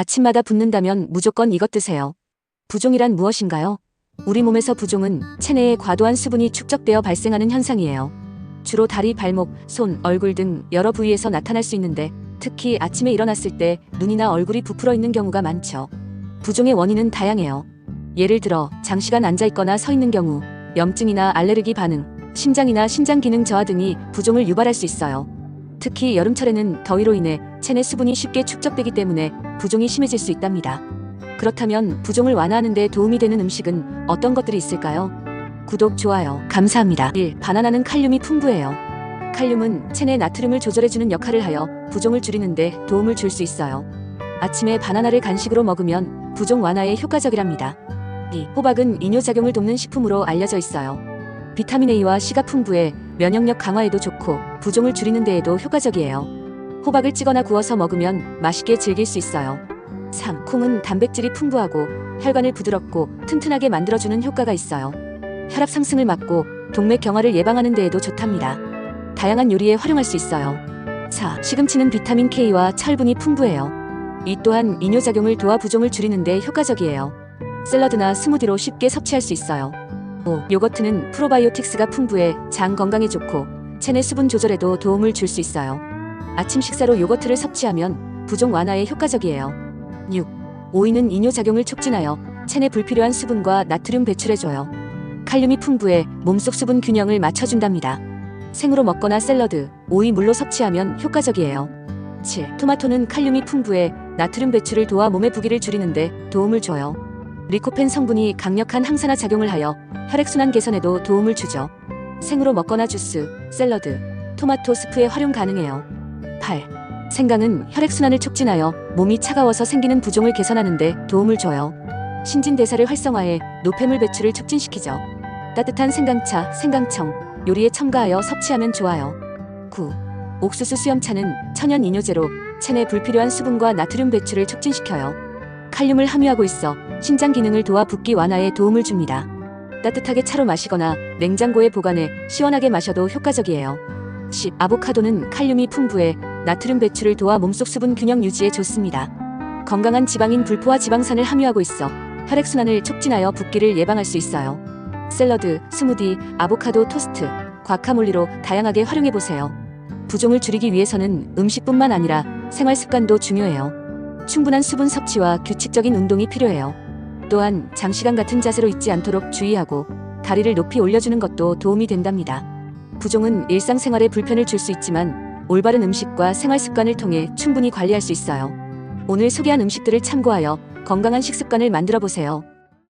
아침마다 붓는다면 무조건 이것 드세요. 부종이란 무엇인가요? 우리 몸에서 부종은 체내에 과도한 수분이 축적되어 발생하는 현상이에요. 주로 다리, 발목, 손, 얼굴 등 여러 부위에서 나타날 수 있는데 특히 아침에 일어났을 때 눈이나 얼굴이 부풀어 있는 경우가 많죠. 부종의 원인은 다양해요. 예를 들어 장시간 앉아 있거나 서 있는 경우, 염증이나 알레르기 반응, 심장이나 신장 기능 저하 등이 부종을 유발할 수 있어요. 특히 여름철에는 더위로 인해 체내 수분이 쉽게 축적되기 때문에 부종이 심해질 수 있답니다. 그렇다면 부종을 완화하는 데 도움이 되는 음식은 어떤 것들이 있을까요? 구독, 좋아요, 감사합니다. 1. 바나나는 칼륨이 풍부해요. 칼륨은 체내 나트륨을 조절해주는 역할을 하여 부종을 줄이는데 도움을 줄 수 있어요. 아침에 바나나를 간식으로 먹으면 부종 완화에 효과적이랍니다. 2. 호박은 이뇨작용을 돕는 식품으로 알려져 있어요. 비타민 A와 C가 풍부해 면역력 강화에도 좋고 부종을 줄이는 데에도 효과적이에요. 호박을 찌거나 구워서 먹으면 맛있게 즐길 수 있어요. 3. 콩은 단백질이 풍부하고 혈관을 부드럽고 튼튼하게 만들어주는 효과가 있어요. 혈압 상승을 막고 동맥 경화를 예방하는 데에도 좋답니다. 다양한 요리에 활용할 수 있어요. 4. 시금치는 비타민 K와 철분이 풍부해요. 이 또한 이뇨작용을 도와 부종을 줄이는 데 효과적이에요. 샐러드나 스무디로 쉽게 섭취할 수 있어요. 5. 요거트는 프로바이오틱스가 풍부해 장 건강에 좋고 체내 수분 조절에도 도움을 줄 수 있어요. 아침 식사로 요거트를 섭취하면 부종 완화에 효과적이에요. 6. 오이는 이뇨 작용을 촉진하여 체내 불필요한 수분과 나트륨 배출해줘요. 칼륨이 풍부해 몸속 수분 균형을 맞춰준답니다. 생으로 먹거나 샐러드, 오이 물로 섭취하면 효과적이에요. 7. 토마토는 칼륨이 풍부해 나트륨 배출을 도와 몸의 부기를 줄이는데 도움을 줘요. 리코펜 성분이 강력한 항산화 작용을 하여 혈액순환 개선에도 도움을 주죠. 생으로 먹거나 주스, 샐러드, 토마토 스프에 활용 가능해요. 8. 생강은 혈액순환을 촉진하여 몸이 차가워서 생기는 부종을 개선하는데 도움을 줘요. 신진대사를 활성화해 노폐물 배출을 촉진시키죠. 따뜻한 생강차, 생강청, 요리에 첨가하여 섭취하면 좋아요. 9. 옥수수 수염차는 천연 이뇨제로 체내 불필요한 수분과 나트륨 배출을 촉진시켜요. 칼륨을 함유하고 있어 신장 기능을 도와 붓기 완화에 도움을 줍니다. 따뜻하게 차로 마시거나 냉장고에 보관해 시원하게 마셔도 효과적이에요. 10. 아보카도는 칼륨이 풍부해 나트륨 배출을 도와 몸속 수분 균형 유지에 좋습니다. 건강한 지방인 불포화 지방산을 함유하고 있어 혈액순환을 촉진하여 붓기를 예방할 수 있어요. 샐러드, 스무디, 아보카도 토스트, 과카몰리로 다양하게 활용해 보세요. 부종을 줄이기 위해서는 음식뿐만 아니라 생활 습관도 중요해요. 충분한 수분 섭취와 규칙적인 운동이 필요해요. 또한 장시간 같은 자세로 있지 않도록 주의하고 다리를 높이 올려주는 것도 도움이 된답니다. 부종은 일상생활에 불편을 줄 수 있지만 올바른 음식과 생활 습관을 통해 충분히 관리할 수 있어요. 오늘 소개한 음식들을 참고하여 건강한 식습관을 만들어 보세요.